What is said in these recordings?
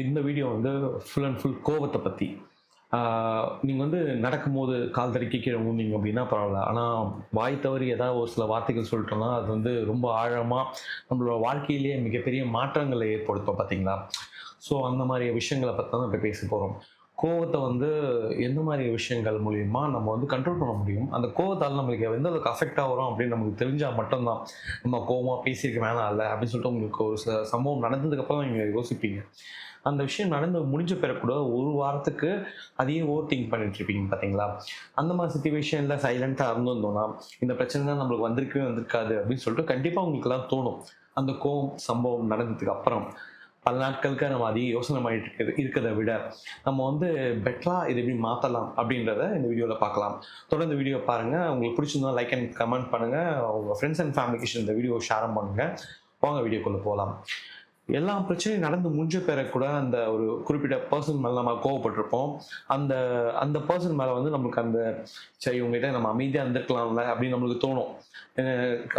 இந்த வீடியோ வந்து full and full கோவத்தை பற்றி நீங்கள் வந்து நடக்கும்போது கால் தடுக்கி கீழே ஊந்தீங்க அப்படின்னா பரவாயில்ல. ஆனால் வாய் தவறி ஏதாவது ஒரு சில வார்த்தைகள் சொல்லிட்டோம்னா அது வந்து ரொம்ப ஆழமாக நம்மளோட வாழ்க்கையிலேயே மிகப்பெரிய மாற்றங்களை ஏற்படுத்தும் பார்த்தீங்களா ஸோ அந்த மாதிரி விஷயங்களை பற்றி தான் இப்போ பேச போகிறோம் கோவத்தை வந்து எந்த மாதிரி விஷயங்கள் மூலியமா நம்ம வந்து கண்ட்ரோல் பண்ண முடியும்? அந்த கோவத்தால் நம்மளுக்கு எந்த அளவுக்கு அஃபெக்ட் ஆகிறோம் அப்படின்னு நமக்கு தெரிஞ்சால் மட்டும்தான். நம்ம கோவமாக பேசியிருக்க வேணாம் இல்லை அப்படின்னு சொல்லிட்டு உங்களுக்கு ஒரு சில சம்பவம் நடந்ததுக்கப்புறம் நீங்கள் யோசிப்பீங்க. அந்த விஷயம் நடந்து முடிஞ்ச பிறகு கூட ஒரு வாரத்துக்கு அதையே ஓவர் திங்க் பண்ணிட்டு இருப்பீங்க பார்த்தீங்களா அந்த மாதிரி சுச்சுவேஷனில் சைலண்ட்டாக இருந்திருந்தோம்னா இந்த பிரச்சனை தான் நம்மளுக்கு வந்திருக்கவே வந்திருக்காது அப்படின்னு சொல்லிட்டு கண்டிப்பாக உங்களுக்குலாம் தோணும். அந்த கோவம் சம்பவம் நடந்ததுக்கு அப்புறம். பல நாட்களுக்கு நம்ம அதிக யோசனை பண்ணிட்டு இருக்கிறது இருக்கிறத விட நம்ம வந்து பெட்டராக இது எப்படி மாற்றலாம் அப்படின்றத இந்த வீடியோவில் பார்க்கலாம். தொடர்ந்து வீடியோ பாருங்கள் உங்களுக்கு பிடிச்சிருந்தா லைக் அண்ட் கமெண்ட் பண்ணுங்கள் உங்கள் ஃப்ரெண்ட்ஸ் அண்ட் ஃபேமிலிக்கு இந்த வீடியோ ஷேர் பண்ணுங்கள் வாங்க வீடியோக்குள்ளே போகலாம் எல்லா பிரச்சனையும் நடந்து முடிஞ்ச பிறகு கூட அந்த ஒரு குறிப்பிட்ட பர்சன் மேலே நம்ம கோவப்பட்டிருப்போம். அந்த அந்த பர்சன் மேலே வந்து நம்மளுக்கு அந்த சரி உங்ககிட்ட நம்ம அமைதியாக இருந்திருக்கலாம்ல அப்படின்னு நம்மளுக்கு தோணும்.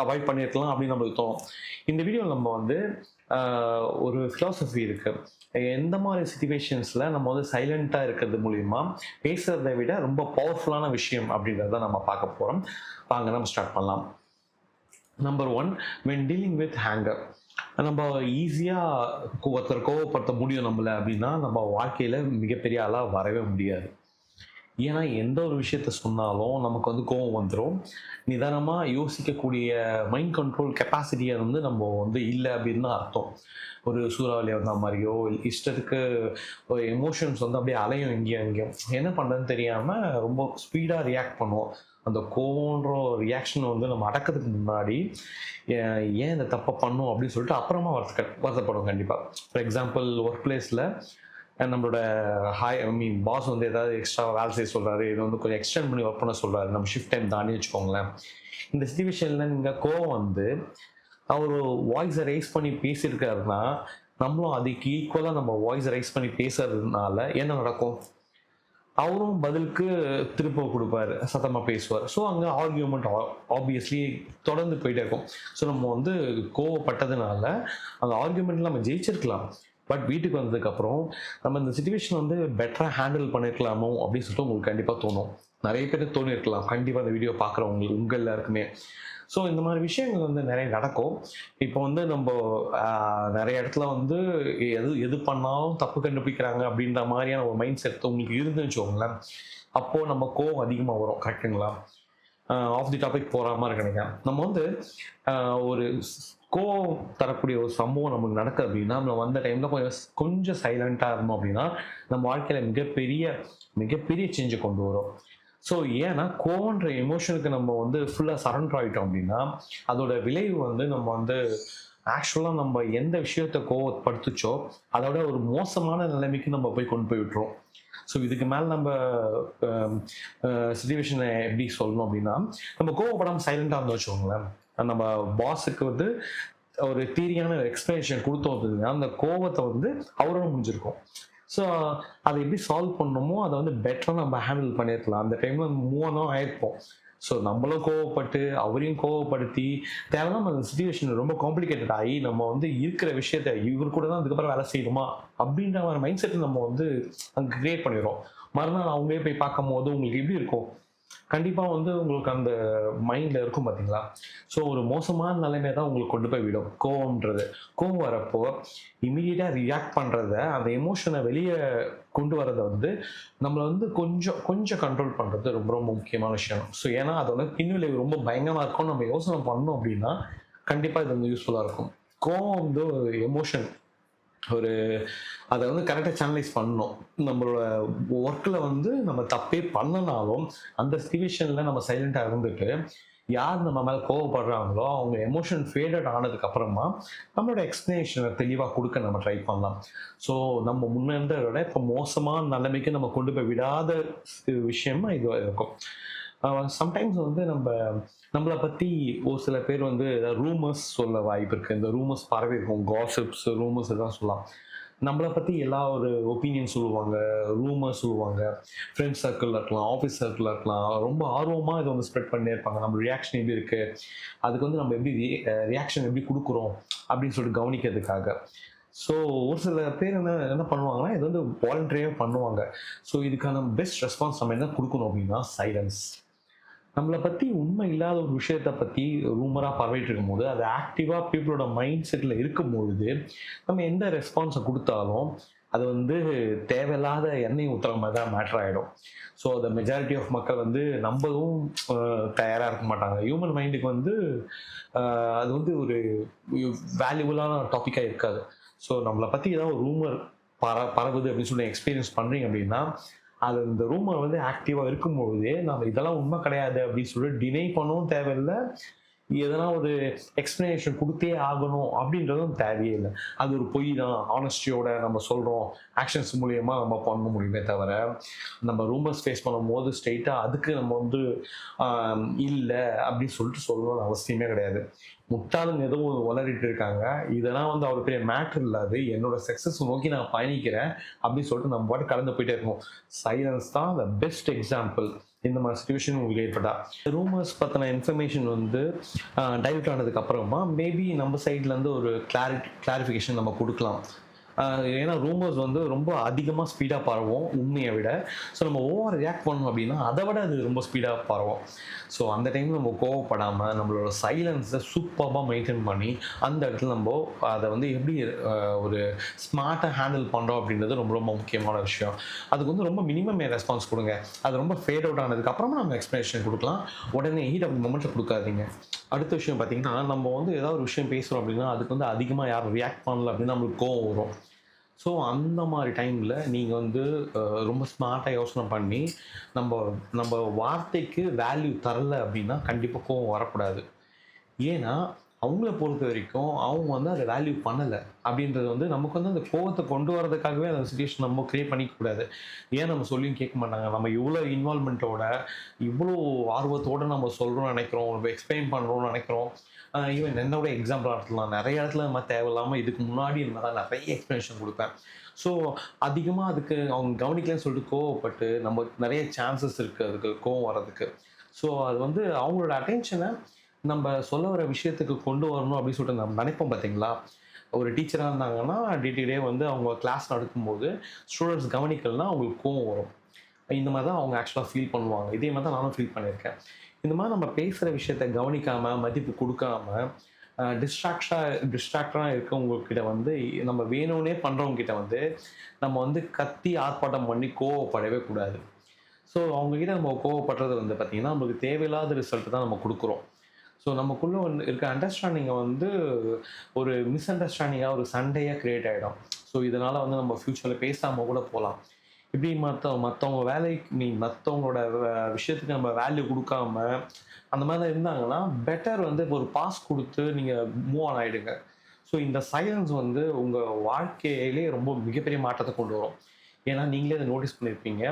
அவாய்ட் பண்ணியிருக்கலாம் அப்படின்னு நம்மளுக்கு தோணும். இந்த வீடியோவில் நம்ம வந்து ஒரு ஃபிலாசபி இருக்கு. எந்த மாதிரி சுச்சுவேஷன்ஸில் நம்ம வந்து சைலண்ட்டாக இருக்கிறது மூலிமா பேசுறதை விட ரொம்ப பவர்ஃபுல்லான விஷயம் அப்படின்றத நம்ம பார்க்க போகிறோம் வாங்க நம்ம ஸ்டார்ட் பண்ணலாம். Number one when dealing with anger நம்ம ஈஸியாக ஒருத்தர் கோவப்படுத்த முடியும் நம்மள அப்படின்னா நம்ம வாழ்க்கையில் மிகப்பெரிய ஆளாக வரவே முடியாது. ஏன்னா எந்த ஒரு விஷயத்த சொன்னாலும் நமக்கு வந்து கோவம் வந்துடும் நிதானமாக யோசிக்கக்கூடிய மைண்ட் கண்ட்ரோல் கெப்பாசிட்டியை வந்து நம்ம வந்து இல்லை அப்படின்னு தான் அர்த்தம். ஒரு சூறாவளி வந்த மாதிரியோ இஷ்டத்துக்கு ஒரு எமோஷன்ஸ் வந்து அப்படியே அலையும் இங்கேயும் அங்கேயும் என்ன பண்ணுறதுன்னு தெரியாமல் ரொம்ப ஸ்பீடாக ரியாக்ட் பண்ணுவோம். அந்த கோவன்ற ரியாக்ஷன் வந்து நம்ம அடக்கிறதுக்கு முன்னாடி ஏன் ஏன் இந்த தப்பை பண்ணும் அப்படின்னு சொல்லிட்டு அப்புறமா வருத்த வருத்தப்படும் கண்டிப்பாக ஃபார் எக்ஸாம்பிள் ஒர்க் பிளேஸில் நம்மளோட ஹாய் ஐ மீன் பாஸ் வந்து ஏதாவது எக்ஸ்ட்ரா வேலை செய்ய சொல்கிறாரு இது வந்து கொஞ்சம் எக்ஸ்டெண்ட் பண்ணி ஒர்க் பண்ண சொல்கிறாரு நம்ம ஷிஃப்ட் டைம் தாண்டி வச்சுக்கோங்களேன். இந்த சுச்சுவேஷனில் நீங்கள் கோவம் வந்து அவர் வாய்ஸை ரைஸ் பண்ணி பேசியிருக்காருன்னா நம்மளும் அதுக்கு ஈக்குவலாக நம்ம வாய்ஸை ரைஸ் பண்ணி பேசுறதுனால என்ன நடக்கும்? அவரும் பதிலுக்கு திருப்ப கொடுப்பாரு சத்தமாக பேசுவார். ஸோ அங்கே ஆர்கியூமெண்ட் ஆப்வியஸ்லி தொடர்ந்து போயிட்டே இருக்கும். ஸோ நம்ம வந்து கோவப்பட்டதுனால அந்த ஆர்கியூமெண்ட் நம்ம ஜெயிச்சிருக்கலாம். பட் வீட்டுக்கு வந்ததுக்கப்புறம் நம்ம இந்த சுச்சுவேஷன் வந்து பெட்டராக ஹேண்டில் பண்ணியிருக்கலாமோ அப்படின்னு சொல்லிட்டு உங்களுக்கு கண்டிப்பாக தோணும். நிறைய பேர் தோணிருக்கலாம். கண்டிப்பாக அந்த வீடியோ பார்க்குறவங்களுக்கு உங்கள் எல்லாருக்குமே. ஸோ இந்த மாதிரி விஷயங்கள் வந்து நிறைய நடக்கும். இப்போ வந்து நம்ம நிறைய இடத்துல வந்து எது எது பண்ணாலும் தப்பு கண்டுபிடிக்கிறாங்க அப்படின்ற மாதிரியான ஒரு மைண்ட் செட் உங்களுக்கு இருந்துன்னு வச்சுக்கோங்களேன். அப்போது நம்ம கோவம் அதிகமாக வரும். கரெக்டுங்களா ஆஃப் தி டாபிக் போகிற மாதிரி கிடைக்கும் நம்ம வந்து ஒரு கோவம் தரக்கூடிய ஒரு சம்பவம் நமக்கு நடக்குது அப்படின்னா நம்ம வந்த டைமில் கொஞ்சம் கொஞ்சம் சைலண்ட்டாக இருந்தோம் அப்படின்னா நம்ம வாழ்க்கையில் மிகப்பெரிய மிகப்பெரிய சேஞ்சை கொண்டு வரும். ஸோ ஏன்னா கோவன்ற எமோஷனுக்கு நம்ம வந்து ஃபுல்லாக சரண்டர் ஆகிட்டோம் அப்படின்னா அதோட விளைவு வந்து நம்ம வந்து ஆக்சுவலாக நம்ம எந்த விஷயத்தை கோவப்படுத்துச்சோ அதோட ஒரு மோசமான நிலைமைக்கு நம்ம போய் கொண்டு போய் விட்டுரும். ஸோ இதுக்கு மேலே நம்ம சுச்சுவேஷனை எப்படி சொல்லணும் அப்படின்னா நம்ம கோவப்படாமல் சைலண்டாக இருந்து வச்சுக்கோங்களேன். நம்ம பாஸுக்கு வந்து ஒரு தீரியான எக்ஸ்பிளனேஷன் கொடுத்தோம் அப்படின்னா அந்த கோவத்தை வந்து அவரோட முடிஞ்சிருக்கும் ஸோ அதை எப்படி சால்வ் பண்ணணுமோ அதை வந்து பெட்டராக நம்ம ஹேண்டில் பண்ணியிருக்கலாம் அந்த டைமில் மூவனும் ஆயிருப்போம். ஸோ நம்மளும் கோவப்பட்டு அவரையும் கோவப்படுத்தி தேவையில்லாம அந்த சுச்சுவேஷன் ரொம்ப காம்ப்ளிகேட்டட் ஆகி நம்ம வந்து இருக்கிற விஷயத்த இவர் கூட தான் அதுக்கப்புறம் வேலை செய்யணுமா? அப்படின்ற ஒரு மைண்ட் செட் நம்ம வந்து அங்கே கிரியேட் பண்ணிடுறோம். மறுநாள் அவங்களே போய் பார்க்கும் போது உங்களுக்கு எப்படி இருக்கும்? கண்டிப்பாக வந்து உங்களுக்கு அந்த மைண்டில் இருக்கும் பார்த்தீங்களா ஸோ ஒரு மோசமான நிலைமை தான் உங்களுக்கு கொண்டு போய் விடும். கோவம்ன்றது. கோவம் வரப்போ இமீடியட்டாக ரியாக்ட் பண்ணுறத அந்த எமோஷனை வெளியே கொண்டு வரதை வந்து நம்மளை வந்து கொஞ்சம் கொஞ்சம் கண்ட்ரோல் பண்ணுறது ரொம்ப ரொம்ப முக்கியமான விஷயம். ஸோ ஏன்னா அதோட பின்விளைவு ரொம்ப பயங்கரமாக இருக்கும் நம்ம யோசனை பண்ணோம் அப்படின்னா கண்டிப்பாக இது வந்து யூஸ்ஃபுல்லாக இருக்கும். கோவம் வந்து ஒரு எமோஷன் ஒரு அதை வந்து கரெக்டாக சேனலைஸ் பண்ணணும். நம்மளோட ஒர்க்கில் வந்து நம்ம தப்பே பண்ணனாலும் அந்த சிச்சுவேஷனில் நம்ம சைலண்டாக இருந்துட்டு யார் நம்ம மேலே கோவப்படுறாங்களோ அவங்க எமோஷன் ஃபேடட் ஆனதுக்கு அப்புறமா நம்மளோட எக்ஸ்பிளனேஷனை தெளிவாக கொடுக்க நம்ம ட்ரை பண்ணலாம். ஸோ நம்ம முன்னேறதை விட இப்போ மோசமான நிலைமைக்கு நம்ம கொண்டு போய் விடாத விஷயமா இது இருக்கும். சம்டைம்ஸ் வந்து நம்ம நம்மளை பற்றி ஒரு சில பேர் வந்து ரூமர்ஸ் சொல்ல வாய்ப்பு இருக்குது இந்த ரூமர்ஸ் பரவி இருக்கும் காசிப்ஸ் ரூமர்ஸ் எல்லாம் சொல்லலாம். நம்மளை பற்றி எல்லா ஒரு ஒப்பீனியன் சொல்லுவாங்க ரூமர் சொல்லுவாங்க. ஃப்ரெண்ட்ஸ் சர்க்கிளில் இருக்கலாம் ஆஃபீஸ் சர்க்கிளில் இருக்கலாம். ரொம்ப ஆர்வமாக இதை வந்து ஸ்ப்ரெட் பண்ணிட்டே இருப்பாங்க. நம்ம ரியாக்ஷன் எப்படி இருக்குது அதுக்கு வந்து நம்ம எப்படி ரியாக்ஷன் எப்படி கொடுக்குறோம்? அப்படின்னு சொல்லிட்டு கவனிக்கிறதுக்காக. ஸோ ஒரு சில பேர் என்ன என்ன பண்ணுவாங்கன்னா இது வந்து வாலண்டரியாக பண்ணுவாங்க. ஸோ இதுக்கான பெஸ்ட் ரெஸ்பான்ஸ் நம்ம என்ன கொடுக்கணும் அப்படின்னா சைலன்ஸ் நம்மளை பற்றி உண்மை இல்லாத ஒரு விஷயத்தை பற்றி ரூமராக பரவிட்டு இருக்கும்போது அது ஆக்டிவாக பீப்புளோட மைண்ட் செட்டில் இருக்கும்பொழுது நம்ம எந்த ரெஸ்பான்ஸை கொடுத்தாலும் அது வந்து தேவையில்லாத எண்ணெய் ஊற்றுற மாதிரி தான் மேட்ரு ஆகிடும் ஸோ த மெஜாரிட்டி ஆஃப் மக்கள் வந்து நம்பவும் தயாராக இருக்க மாட்டாங்க. ஹியூமன் மைண்டுக்கு வந்து அது வந்து ஒரு வேல்யூபுளான டாப்பிக்காக இருக்காது. ஸோ நம்மளை பற்றி ஏதாவது ஒரு ரூமர் பர பரவுது அப்படின்னு சொல்லி எக்ஸ்பீரியன்ஸ் பண்ணுறீங்க அப்படின்னா அது இந்த ரூமர் வந்து ஆக்டிவாக இருக்கும்பொழுது நம்ம இதெல்லாம் உண்மை கிடையாது அப்படின்னு சொல்லி டினை பண்ணவும் தேவையில்லை. எதனா ஒரு எக்ஸ்ப்ளனேஷன் கொடுத்தே ஆகணும் அப்படின்றதும் தேவையே இல்லை. அது ஒரு பொய் தான். ஆனஸ்டியோட நம்ம சொல்கிறோம் ஆக்ஷன்ஸ் மூலியமா நம்ம பண்ண முடியுமே தவிர நம்ம ரூமர்ஸ் ஃபேஸ் பண்ணும்போது ஸ்ட்ரெயிட்டாக அதுக்கு நம்ம வந்து இல்லை அப்படின்னு சொல்லிட்டு சொல்லணும்னு அவசியமே கிடையாது. முட்டாளுங்க ஏதோ வளரிட்டு இருக்காங்க. இதெல்லாம் வந்து அவ்வளோ பெரிய மேட்ரு இல்லாது என்னோட சக்ஸஸ் நோக்கி நான் பயணிக்கிறேன் அப்படின்னு சொல்லிட்டு நம்ம பாட்டு கடந்து போயிட்டே இருக்கோம் சைலன்ஸ் தான் த பெஸ்ட் எக்ஸாம்பிள் இந்த மாதிரி சுச்சுவேஷன் உங்களுக்கு ஏற்பட்டா. ரூமர்ஸ் பற்றின இன்ஃபர்மேஷன் வந்து டைவர்ட் ஆனதுக்கு அப்புறமா மேபி நம்ம சைட்லேருந்து ஒரு கிளாரி கிளாரிஃபிகேஷன் நம்ம கொடுக்கலாம். ஏன்னா ரூமர்ஸ் வந்து ரொம்ப அதிகமாக ஸ்பீடாக பரவும் உண்மையை விட. ஸோ நம்ம ஓவர் ரியாக்ட் பண்ணோம் அப்படின்னா அதை விட அது ரொம்ப ஸ்பீடாக பரவும். ஸோ அந்த டைமில் நம்ம கோவப்படாமல் நம்மளோட சைலன்ஸை சூப்பராக மெயின்டைன் பண்ணி அந்த இடத்துல நம்ம அதை வந்து எப்படி ஒரு ஸ்மார்ட்டாக ஹேண்டில் பண்ணுறோம் அப்படின்றது ரொம்ப ரொம்ப முக்கியமான விஷயம். அதுக்கு வந்து ரொம்ப மினிமம் ரெஸ்பான்ஸ் கொடுங்க. அது ரொம்ப ஃபேட் அவுட் ஆனதுக்கு அப்புறமா நம்ம எக்ஸ்ப்ளனேஷன் கொடுக்கலாம். உடனே ஹீட் ஆஃப் மொமெண்ட்டில் கொடுக்காதீங்க. அடுத்த விஷயம் பார்த்தீங்கன்னா நம்ம வந்து ஏதாவது ஒரு விஷயம் பேசுகிறோம் அப்படின்னா அதுக்கு வந்து அதிகமாக யாரும் ரியாக்ட் பண்ணல அப்படின்னா நம்மளுக்கு கோவம் வரும். ஸோ அந்த மாதிரி டைமில் நீங்கள் வந்து ரொம்ப ஸ்மார்ட்டாக யோசனை பண்ணி நம்ம நம்ம வார்த்தைக்கு வேல்யூ தரல அப்படின்னா கண்டிப்பாக கோவம் வரக்கூடாது. ஏன்னா அவங்கள பொறுத்த வரைக்கும் அவங்க வந்து அதை வேல்யூ பண்ணலை. அப்படின்றது வந்து நமக்கு வந்து அந்த கோவத்தை கொண்டு வரதுக்காகவே அந்த சுச்சுவேஷன் நம்ம க்ரியேட் பண்ணிக்கக்கூடாது ஏன் நம்ம சொல்லியும் கேட்க மாட்டாங்க? நம்ம இவ்வளோ இன்வால்மெண்ட்டோட இவ்வளோ ஆர்வத்தோடு நம்ம சொல்கிறோம்னு நினைக்கிறோம். நம்ம எக்ஸ்பிளைன் பண்ணுறோம்னு நினைக்கிறோம். ஈவன் என்னோட எக்ஸாம்பிள் நடத்தலாம் நிறைய இடத்துல நம்ம தேவையில்லாமல் இதுக்கு முன்னாடி நம்ம தான் நிறைய எக்ஸ்ப்ளனேஷன் கொடுப்பேன். ஸோ அதிகமாக அதுக்கு அவங்க கவனிக்கலன்னு சொல்லிட்டு கோவப்பட்டு நம்ம நிறைய சான்சஸ் இருக்குது அதுக்கு கோவம் வர்றதுக்கு. ஸோ அது வந்து அவங்களோட அட்டென்ஷனை நம்ம சொல்ல வர விஷயத்துக்கு கொண்டு வரணும் அப்படின்னு சொல்லிட்டு நம்ம நினைப்போம் பார்த்தீங்களா ஒரு டீச்சராக இருந்தாங்கன்னா டே டே வந்து அவங்க கிளாஸ் நடக்கும்போது ஸ்டூடெண்ட்ஸ் கவனிக்கலனா அவங்களுக்கு கோவம் வரும். இந்த மாதிரி தான் அவங்க ஆக்சுவலாக ஃபீல் பண்ணுவாங்க. இதே மாதிரி தான் நானும் ஃபீல் பண்ணியிருக்கேன். இந்த மாதிரி நம்ம பேசுகிற விஷயத்த கவனிக்காம மதிப்பு கொடுக்காம டிஸ்ட்ராக்டாக டிஸ்ட்ராக்டராக இருக்கவங்கக்கிட்ட வந்து நம்ம வேணும்னே பண்ணுறவங்க கிட்ட வந்து நம்ம வந்து கத்தி ஆர்ப்பாட்டம் பண்ணி கோவப்படவே கூடாது. ஸோ அவங்கக்கிட்ட நம்ம கோவப்படுறது வந்து பார்த்திங்கன்னா நம்மளுக்கு தேவையில்லாத ரிசல்ட் தான் நம்ம கொடுக்குறோம். ஸோ நமக்குள்ளே வந்து இருக்க அண்டர்ஸ்டாண்டிங்கை வந்து ஒரு மிஸ் அண்டர்ஸ்டாண்டிங்காக ஒரு சண்டையாக க்ரியேட் ஆகிடும் ஸோ இதனால் வந்து நம்ம ஃப்யூச்சரில் பேசாமல் கூட போகலாம் இப்படி மற்ற மற்றவங்க வேலைக்கு மீ மற்றவங்களோட விஷயத்துக்கு நம்ம வேல்யூ கொடுக்காம அந்த மாதிரி இருந்தாங்கன்னா பெட்டர் வந்து இப்போ ஒரு பாஸ் கொடுத்து நீங்கள் மூவ் ஆன் ஆகிடுங்க ஸோ இந்த சைலன்ஸ் வந்து உங்கள் வாழ்க்கையிலே ரொம்ப மிகப்பெரிய மாற்றத்தை கொண்டு வரும். ஏன்னா நீங்களே அதை நோட்டீஸ் பண்ணியிருப்பீங்க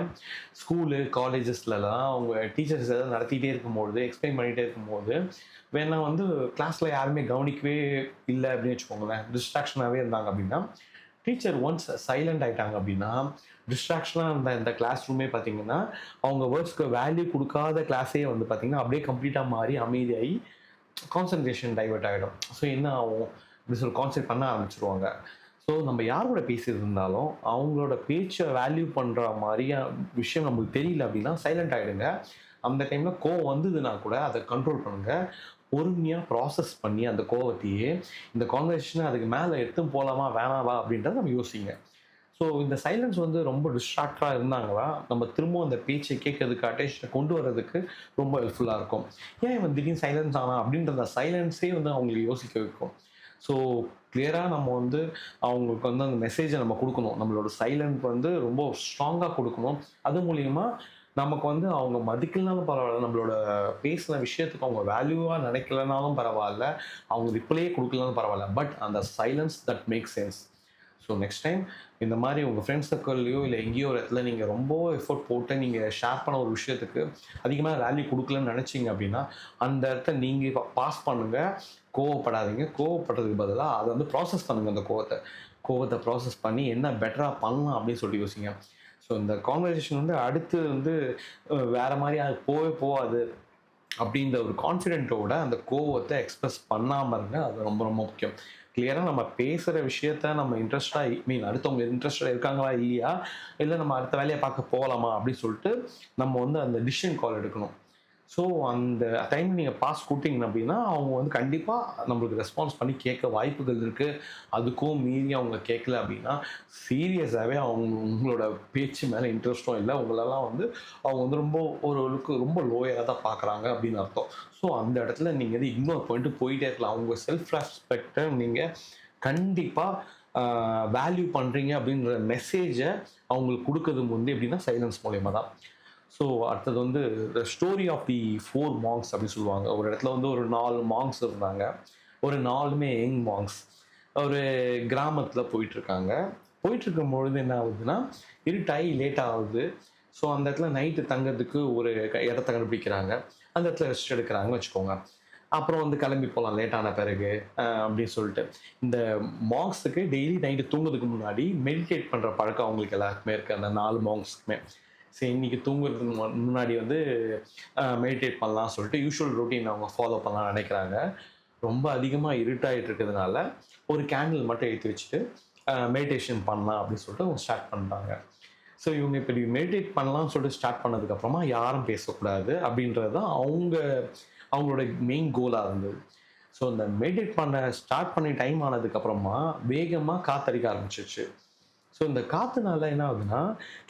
ஸ்கூலு காலேஜஸ்லலாம் அவங்க டீச்சர்ஸ் எதாவது நடத்திட்டே இருக்கும்போது எக்ஸ்பிளைன் பண்ணிகிட்டே இருக்கும்போது வேணா வந்து கிளாஸில் யாருமே கவனிக்கவே இல்லை அப்படின்னு வச்சுக்கோங்களேன். டிஸ்ட்ராக்ஷனாகவே இருந்தாங்க அப்படின்னா டீச்சர் ஒன்ஸ் சைலண்ட் ஆகிட்டாங்க அப்படின்னா டிஸ்ட்ராக்ஷனாக இருந்த இந்த கிளாஸ் ரூமே பார்த்தீங்கன்னா அவங்க வேர்ட்ஸ்க்கு வேல்யூ கொடுக்காத கிளாஸே வந்து பார்த்தீங்கன்னா அப்படியே கம்ப்ளீட்டாக மாறி அமைதியாகி கான்சன்ட்ரேஷன் டைவர்ட் ஆகிடும் ஸோ என்ன ஆகும்? இப்படி சொல்லி கான்சென்ட் பண்ண ஆரம்பிச்சிருவாங்க. ஸோ நம்ம யார் கூட பேசிட்டு இருந்தாலும் அவங்களோட பேச்சை வேல்யூ பண்ணுற மாதிரியா விஷயம் நம்மளுக்கு தெரியல அப்படின்னா சைலண்ட் ஆகிடுங்க அந்த டைமில் கோவம் வந்ததுன்னா கூட அதை கண்ட்ரோல் பண்ணுங்கள் பொறுமையாக ப்ராசஸ் பண்ணி அந்த கோவத்தையே இந்த கான்வர்சேஷனை அதுக்கு மேலே எடுத்து போகலாமா வேணாவா அப்படின்றத நம்ம யோசிங்க. ஸோ இந்த சைலன்ஸ் வந்து ரொம்ப டிஸ்ட்ராக்டாக இருந்தாங்களா நம்ம திரும்பவும் அந்த பேச்சை கேட்கறதுக்கு அட்டேஷனை கொண்டு வர்றதுக்கு ரொம்ப ஹெல்ப்ஃபுல்லாக இருக்கும். ஏன் இவன் திடீர்னு சைலன்ஸ் ஆனா அப்படின்ற அந்த சைலன்ஸே வந்து அவங்களுக்கு யோசிக்க வைக்கும். ஸோ கிளியராக நம்ம வந்து அவங்களுக்கு வந்து அந்த மெசேஜை நம்ம கொடுக்கணும். நம்மளோட சைலண்ட் வந்து ரொம்ப ஸ்ட்ராங்காக கொடுக்கணும். அது மூலயமா நமக்கு வந்து அவங்க மதிக்கலனாலும் பரவாயில்ல நம்மளோட பேசின விஷயத்துக்கு அவங்க வேல்யூவாக நினைக்கலனாலும் பரவாயில்ல அவங்க ரிப்ளையே கொடுக்கலனாலும் பரவாயில்ல. பட் அந்த silence that make sense so next time இந்த மாதிரி உங்கள் ஃப்ரெண்ட்ஸ் சர்க்கிள்லையோ இல்லை எங்கேயோ ஒரு இடத்துல நீங்கள் ரொம்ப எஃபோர்ட் போட்டு நீங்கள் ஷேர் பண்ண ஒரு விஷயத்துக்கு அதிகமாக வேல்யூ கொடுக்கலன்னு நினச்சிங்க அப்படின்னா அந்த இடத்த நீங்கள் பாஸ் பண்ணுங்கள் கோவப்படாதீங்க. கோவப்படுறதுக்கு பதிலாக அதை வந்து ப்ராசஸ் பண்ணுங்கள் அந்த கோவத்தை. கோவத்தை ப்ராசஸ் பண்ணி என்ன பெட்டராக பண்ணலாம் அப்படின்னு சொல்லி யோசிங்க. ஸோ இந்த கான்வர்சேஷன் வந்து அடுத்து வந்து வேறு மாதிரி அது போவே போகாது அப்படின்ற ஒரு கான்ஃபிடென்ட்டோட அந்த கோவத்தை எக்ஸ்ப்ரெஸ் பண்ணாமல் இருங்க. அது ரொம்ப ரொம்ப முக்கியம். கிளியராக நம்ம பேசுகிற விஷயத்த நம்ம இன்ட்ரெஸ்டாக மீன் அடுத்தவங்க இன்ட்ரெஸ்டாக இருக்காங்களா இல்லையா? இல்லை நம்ம அடுத்த வேலையை பார்க்க போகலாமா அப்படின்னு சொல்லிட்டு நம்ம வந்து அந்த டிசிஷன் கால் எடுக்கணும். ஸோ அந்த டைம் நீங்கள் பாஸ் கொடுத்தீங்க அப்படின்னா அவங்க வந்து கண்டிப்பாக நம்மளுக்கு ரெஸ்பான்ஸ் பண்ணி கேட்க வாய்ப்புகள் இருக்குது அதுக்கும் மீறி அவங்க கேட்கல அப்படின்னா சீரியஸாகவே அவங்க உங்களோட பேச்சு மேலே இன்ட்ரெஸ்ட்டும் இல்லை. உங்களெல்லாம் வந்து அவங்க வந்து ரொம்ப ஓரளவுக்கு ரொம்ப லோயராக தான் பார்க்குறாங்க அப்படின்னு அர்த்தம். ஸோ அந்த இடத்துல நீங்கள் வந்து இக்னோர் பண்ணிட்டு போயிட்டே இருக்கலாம். அவங்க செல்ஃப் ரெஸ்பெக்டை நீங்கள் கண்டிப்பாக வேல்யூ பண்ணுறீங்க அப்படின்ற மெசேஜை அவங்களுக்கு கொடுக்கறது வந்து எப்படின்னா சைலன்ஸ் மூலயமா தான் ஸோ அடுத்தது வந்து the story of the four monks அப்படின்னு சொல்லுவாங்க. ஒரு இடத்துல வந்து ஒரு நாலு மாங்ஸ் இருந்தாங்க. ஒரு நாலுமே யங் மாங்ஸ் ஒரு கிராமத்தில் போயிட்டுருக்காங்க. போயிட்டுருக்கும் பொழுது என்ன ஆகுதுன்னா இருட்டாகி லேட் ஆகுது. ஸோ அந்த இடத்துல நைட்டு தங்கிறதுக்கு ஒரு இடத்த கண்டுபிடிக்கிறாங்க. அந்த இடத்துல ரெஸ்ட் எடுக்கிறாங்கன்னு வச்சுக்கோங்க. அப்புறம் வந்து கிளம்பி போகலாம் லேட்டான பிறகு அப்படின்னு சொல்லிட்டு. இந்த மாங்ஸுக்கு டெய்லி நைட்டு தூங்குறதுக்கு முன்னாடி மெடிடேட் பண்ணுற பழக்கம் அவங்களுக்கு எல்லாருக்குமே இருக்குது அந்த நாலு மாங்ஸுக்குமே சரி இன்னைக்கு தூங்குறதுக்கு மு- முன்னாடி வந்து மெடிடேட் பண்ணலாம் சொல்லிட்டு யூஷுவல் ரொட்டீன் அவங்க ஃபாலோ பண்ணலாம் நினைக்கிறாங்க. ரொம்ப அதிகமாக இருட்டாகிட்டு இருக்கிறதுனால ஒரு கேண்டில் மட்டும் ஏற்றி வச்சுட்டு மெடிடேஷன் பண்ணலாம் அப்படின்னு சொல்லிட்டு அவங்க ஸ்டார்ட் பண்ணுறாங்க ஸோ இவங்க இப்படி மெடிடேட் பண்ணலாம்னு சொல்லிட்டு ஸ்டார்ட் பண்ணதுக்கப்புறமா யாரும் பேசக்கூடாது அப்படின்றது தான் அவங்க அவங்களோட மெயின் கோலாக இருந்தது. ஸோ இந்த மெடிடேட் பண்ண ஸ்டார்ட் பண்ணி டைம் ஆனதுக்கப்புறமா வேகமாக காத்தடிக்க ஆரம்பிச்சிச்சு ஸோ இந்த காற்றுனால என்ன ஆகுதுன்னா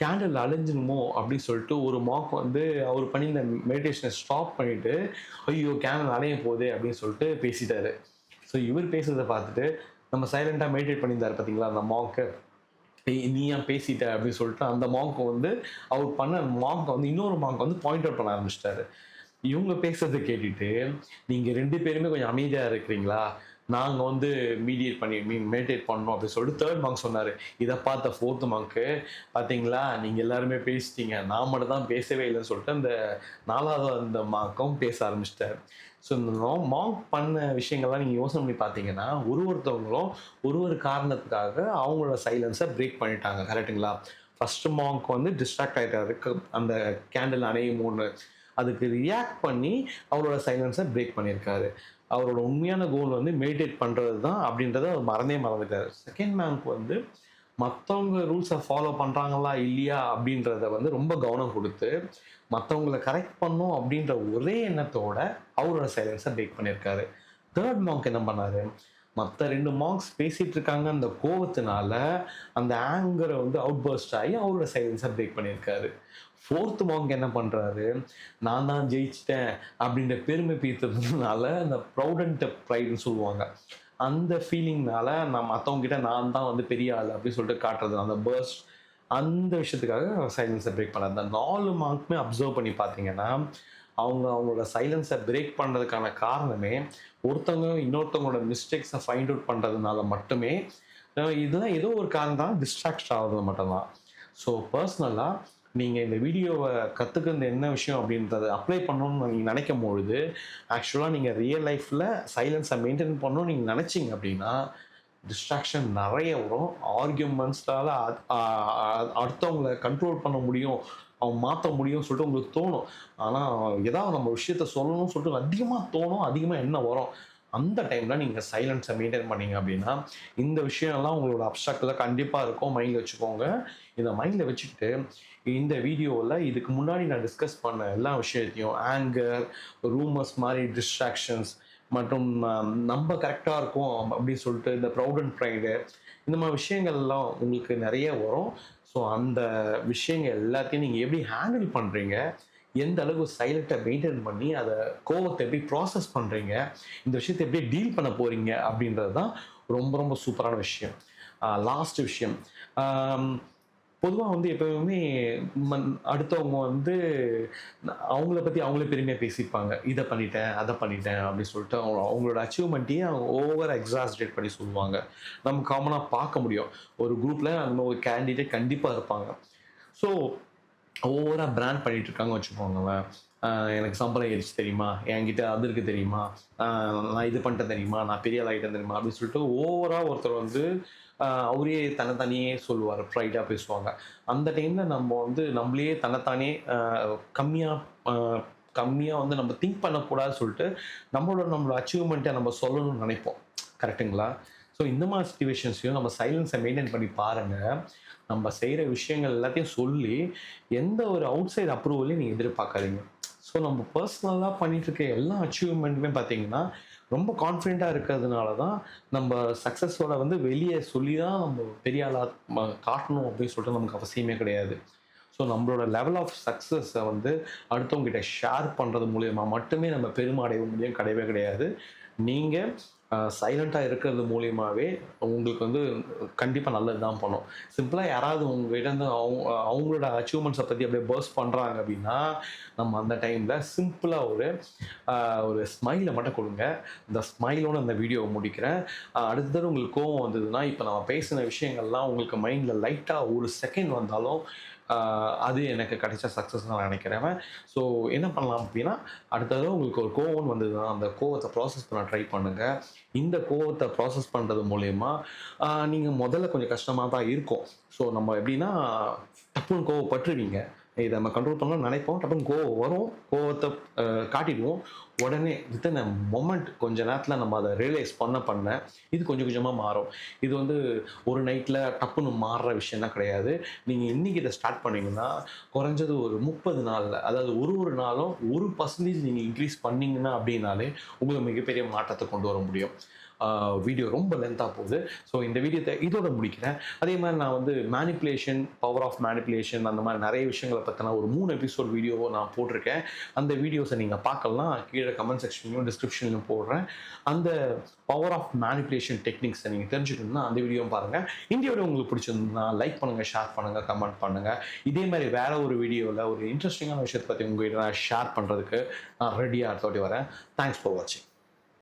கேண்டில் அழிஞ்சிடுமோ அப்படின்னு சொல்லிட்டு ஒரு மாக் வந்து அவர் பண்ணி இந்த மெடிடேஷனை ஸ்டாப் பண்ணிட்டு ஐயோ கேண்டில் அலைய போகுது அப்படின்னு சொல்லிட்டு பேசிட்டாரு. ஸோ இவர் பேசுறதை பார்த்துட்டு நம்ம சைலண்ட்டாக மெடிடேட் பண்ணியிருந்தாரு பார்த்தீங்களா அந்த மாக்கு நீ ஏன் பேசிட்ட அப்படின்னு சொல்லிட்டு அந்த மாங்க் வந்து அவர் பண்ண மாங்க் வந்து இன்னொரு மாங்க் வந்து பாயிண்ட் அவுட் பண்ண ஆரம்பிச்சிட்டாரு. இவங்க பேசுறதை கேட்டுட்டு நீங்க ரெண்டு பேருமே கொஞ்சம் அமைதியா இருக்கிறீங்களா? நாங்கள் வந்து மீடியேட் பண்ணி மீன் மெடிடேட் பண்ணோம் அப்படின்னு சொல்லிட்டு தேர்ட் மாங்க் சொன்னார். இதை பார்த்த ஃபோர்த் மாங்க்கு பார்த்தீங்களா நீங்கள் எல்லாருமே பேசிட்டீங்க. நான் மட்டும் தான் பேசவே இல்லைன்னு சொல்லிட்டு அந்த நாலாவது அந்த மாங்க்கும் பேச ஆரம்பிச்சிட்டார். ஸோ இந்த மாங்க் பண்ண விஷயங்கள்லாம் நீங்கள் யோசனை பண்ணி பார்த்தீங்கன்னா ஒரு ஒருத்தவங்களும் ஒரு ஒரு காரணத்துக்காக அவங்களோட சைலன்ஸை பிரேக் பண்ணிட்டாங்க. கரெக்ட்டுங்களா ஃபஸ்ட்டு மாங்க் வந்து டிஸ்ட்ராக்ட் ஆகிட்டாரு அந்த கேண்டில் அணையுமோன்னு அதுக்கு ரியாக்ட் பண்ணி அவரோட சைலன்ஸை பிரேக் பண்ணியிருக்காரு. அவரோட உண்மையான கோல் வந்து மெடிடேட் பண்ணுறது தான் அப்படின்றத அவர் மறந்தே மறந்துட்டார். செகண்ட் மேம்க்கு வந்து மற்றவங்க ரூல்ஸை ஃபாலோ பண்ணுறாங்களா இல்லையா அப்படின்றத வந்து ரொம்ப கவனம் கொடுத்து மற்றவங்களை கரெக்ட் பண்ணும் அப்படின்ற ஒரே எண்ணத்தோட அவரோட சைலன்ஸை பிரேக் பண்ணியிருக்காரு. தேர்ட் மாங்க் என்ன பண்ணார்? மற்ற ரெண்டு மாங்க்ஸ் பேசிகிட்டு இருக்காங்க. அந்த கோவத்தினால அந்த ஆங்கரை வந்து அவுட் பர்ஸ்ட் ஆகி அவரோட சைலன்ஸை பிரேக் பண்ணியிருக்காரு. ஃபோர்த் மாங்க் என்ன பண்ணுறாரு நான் தான் ஜெயிச்சிட்டேன் அப்படின்ற பெருமை பீத்ததுனால அந்த ப்ரௌட் அண்ட் சொல்லுவாங்க. அந்த ஃபீலிங்னால நான் மற்றவங்க கிட்ட நான் தான் வந்து பெரிய ஆள் அப்படின்னு சொல்லிட்டு காட்டுறது அந்த பர்ஸ்ட் அந்த விஷயத்துக்காக சைலன்ஸை பிரேக் பண்ணாரு அந்த நாலு மார்க்குமே அப்சர்வ் பண்ணி பார்த்தீங்கன்னா அவங்க அவங்களோட சைலன்ஸை பிரேக் பண்ணுறதுக்கான காரணமே ஒருத்தவங்க இன்னொருத்தவங்களோட மிஸ்டேக்ஸை ஃபைண்ட் அவுட் பண்ணுறதுனால மட்டுமே இதுதான் இதெல்லாம் ஏதோ ஒரு காரணம் தான் டிஸ்ட்ராக்ட் ஆகிறது மட்டும்தான். ஸோ பர்சனலாக நீங்கள் இந்த வீடியோவை கற்றுக்கிறது என்ன விஷயம் அப்படின்றத அப்ளை பண்ணணும்னு நீங்கள் நினைக்கும் பொழுது ஆக்சுவலாக நீங்கள் ரியல் லைஃப்பில் சைலன்ஸை மெயின்டைன் பண்ணணும்னு நீங்கள் நினச்சிங்க அப்படின்னா டிஸ்ட்ராக்ஷன் நிறைய வரும். ஆர்கியூமெண்ட்ஸ்னால அடுத்தவங்களை கண்ட்ரோல் பண்ண முடியும் அவங்க மாற்ற முடியும்னு சொல்லிட்டு உங்களுக்கு தோணும். ஆனால் ஏதாவது நம்ம விஷயத்த சொல்லணும்னு சொல்லிட்டு அதிகமாக தோணும் அதிகமாக என்ன வரும். அந்த டைமில் நீங்கள் சைலன்ஸை மெயின்டைன் பண்ணீங்க அப்படின்னா இந்த விஷயம்லாம் உங்களோட அப்சாக்டில் கண்டிப்பாக இருக்கும். மைண்டில் வச்சுக்கோங்க. இதை மைண்டில் வச்சுக்கிட்டு இந்த வீடியோவில் இதுக்கு முன்னாடி நான் டிஸ்கஸ் பண்ண எல்லா விஷயத்தையும் ஆங்கர் ரூமர்ஸ் மாதிரி டிஸ்ட்ராக்ஷன்ஸ் மற்றும் நம்ம கரெக்டாக இருக்கும் அப்படின்னு சொல்லிட்டு இந்த ப்ரௌட் அண்ட் ப்ரைடு இந்த மாதிரி விஷயங்கள்லாம் உங்களுக்கு நிறைய வரும். ஸோ அந்த விஷயங்கள் எல்லாத்தையும் நீங்கள் எப்படி ஹேண்டில் பண்ணுறீங்க எந்த அளவு சைலண்ட்டை மெயின்டைன் பண்ணி அதை கோவத்தை எப்படி ப்ராசஸ் பண்ணுறீங்க இந்த விஷயத்தை எப்படி டீல் பண்ண போகிறீங்க அப்படின்றது தான் ரொம்ப ரொம்ப சூப்பரான விஷயம். லாஸ்ட் விஷயம். பொதுவாக வந்து எப்பவுமே மன் அடுத்தவங்க வந்து அவங்கள பற்றி அவங்களே பெருமையாக பேசிப்பாங்க. இதை பண்ணிட்டேன் அதை பண்ணிட்டேன் அப்படின்னு சொல்லிட்டு அவங்க அவங்களோட அச்சீவ்மெண்ட்டையே அவங்க ஓவர் எக்ஸாஸ்டேட் பண்ணி சொல்லுவாங்க. நம்ம காமனாக பார்க்க முடியும். ஒரு குரூப்பில் அந்த ஒரு கேண்டிடேட் கண்டிப்பாக இருப்பாங்க. ஸோ ஓவராக பிராண்ட் பண்ணிட்டு இருக்காங்க வச்சுக்கோங்களேன் எனக்கு சம்பளம் ஏறிச்சு தெரியுமா? என்கிட்ட அது இருக்கு தெரியுமா? நான் இது பண்ணிட்டேன் தெரியுமா? நான் பெரிய ஆகிட்டேன் தெரியுமா? அப்படின்னு சொல்லிட்டு ஓவராக ஒருத்தர் வந்து அவரே தனித்தனியே சொல்லுவார். ப்ரைடாக பேசுவாங்க. அந்த டைமில் நம்ம வந்து நம்மளே தன்னைத்தானே கம்மியாக கம்மியாக வந்து நம்ம திங்க் பண்ணக்கூடாதுன்னு சொல்லிட்டு நம்மளோட நம்மளோட அச்சீவ்மெண்ட்டை நம்ம சொல்லணும்னு நினைப்போம். கரெக்ட்டுங்களா ஸோ இந்த மாதிரி சுச்சுவேஷன்ஸையும் நம்ம சைலன்ஸை மெயின்டைன் பண்ணி பாருங்கள் நம்ம செய்கிற விஷயங்கள் எல்லாத்தையும் சொல்லி எந்த ஒரு அவுட் சைடு அப்ரூவலையும் நீங்கள் எதிர்பார்க்காதீங்க. ஸோ நம்ம பர்சனலாக பண்ணிட்டு இருக்க எல்லா அச்சீவ்மெண்ட்டுமே பார்த்தீங்கன்னா ரொம்ப கான்ஃபிடெண்ட்டாக இருக்கிறதுனால தான் நம்ம சக்ஸஸோட வந்து வெளியே சொல்லி தான் நம்ம பெரிய ஆளாக காட்டணும் அப்படின்னு சொல்லிட்டு நமக்கு அவசியமே கிடையாது. ஸோ நம்மளோட லெவல் ஆஃப் சக்ஸஸை வந்து அடுத்தவங்ககிட்ட ஷேர் பண்ணுறது மூலயமா மட்டுமே நம்ம பெருமடைய முடியும். கிடையவே கிடையாது. நீங்கள் சைலண்ட்டாக இருக்கிறது மூலியமாகவே உங்களுக்கு வந்து கண்டிப்பாக நல்லது தான் பண்ணும். சிம்பிளாக யாராவது உங்ககிட்ட இருந்து அவங்க அவங்களோட அச்சீவ்மெண்ட்ஸை பற்றி அப்படியே பர்ஸ்ட் பண்ணுறாங்க அப்படின்னா நம்ம அந்த டைமில் சிம்பிளாக ஒரு ஒரு ஸ்மைலை மட்டும் கொடுங்க. இந்த ஸ்மைலோட அந்த வீடியோவை முடிக்கிறேன். அடுத்தது அடுத்த தடவை உங்களுக்கு கோவம் வந்ததுன்னா இப்போ நம்ம பேசின விஷயங்கள்லாம் உங்களுக்கு மைண்டில் லைட்டாக ஒரு செகண்ட் வந்தாலும் அது எனக்கு கிடைச்ச சக்ஸஸ் நான் நினைக்கிறேன் ஸோ என்ன பண்ணலாம் அப்படின்னா அடுத்தது உங்களுக்கு ஒரு கோவம் வந்ததுன்னா அந்த கோவத்தை ப்ராசஸ் பண்ண ட்ரை பண்ணுங்கள் இந்த கோவத்தை ப்ராசஸ் பண்ணுறது மூலயமா நீங்கள் முதல்ல கொஞ்சம் கஷ்டமாக தான் இருக்கும். ஸோ நம்ம எப்படின்னா டப்புன்னு கோவப்பட்டுருவீங்க. இதை நம்ம கண்ட்ரோல் பண்ணலாம் நினைப்போம். டப்புன்னு கோவம் வரும். கோவத்தை காட்டிடுவோம். உடனே வித்தின் மொமெண்ட் கொஞ்ச நேரத்தில் நம்ம அதை ரியலைஸ் பண்ண பண்ண இது கொஞ்சம் கொஞ்சமாக மாறும். இது வந்து ஒரு நைட்டில் டப்புன்னு மாறுற விஷயம்லாம் கிடையாது. நீங்கள் இன்றைக்கி இதை ஸ்டார்ட் பண்ணீங்கன்னா குறைஞ்சது ஒரு முப்பது நாளில் அதாவது ஒரு ஒரு நாளும் ஒரு பர்சன்டேஜ் நீங்கள் இன்க்ரீஸ் பண்ணிங்கன்னா அப்படின்னாலே உங்களுக்கு மிகப்பெரிய மாற்றத்தை கொண்டு வர முடியும். வீடியோ ரொம்ப லென்த்தாக போகுது. ஸோ இந்த வீடியோத்தை இதோட முடிக்கிறேன். அதே மாதிரி நான் வந்து மேனிப்புலேஷன் பவர் ஆஃப் மேனிப்புலேஷன் அந்த மாதிரி நிறைய விஷயங்களை பற்றின ஒரு மூணு எபிசோட் வீடியோவோ நான் போட்டிருக்கேன். அந்த வீடியோஸை நீங்கள் பார்க்கலாம். கீழே கமெண்ட் செக்ஷன்லையும் டிஸ்கிரிப்ஷன்லையும் போடுறேன். அந்த பவர் ஆஃப் மேனிப்புலேஷன் டெக்னிக்ஸை நீங்கள் தெரிஞ்சுக்கணும்னா அந்த வீடியோவும் பாருங்கள் இந்த வீடியோ உங்களுக்கு பிடிச்சிருந்தா லைக் பண்ணுங்கள் ஷேர் பண்ணுங்கள் கமெண்ட் பண்ணுங்கள் இதே மாதிரி வேற ஒரு வீடியோவில் ஒரு இன்ட்ரெஸ்டிங்கான விஷயத்தை பற்றி உங்ககிட்ட நான் ஷேர் பண்ணுறதுக்கு நான் ரெடியாக அடுத்த வாட்டி வரேன். தேங்க்ஸ் ஃபார் வாட்சிங்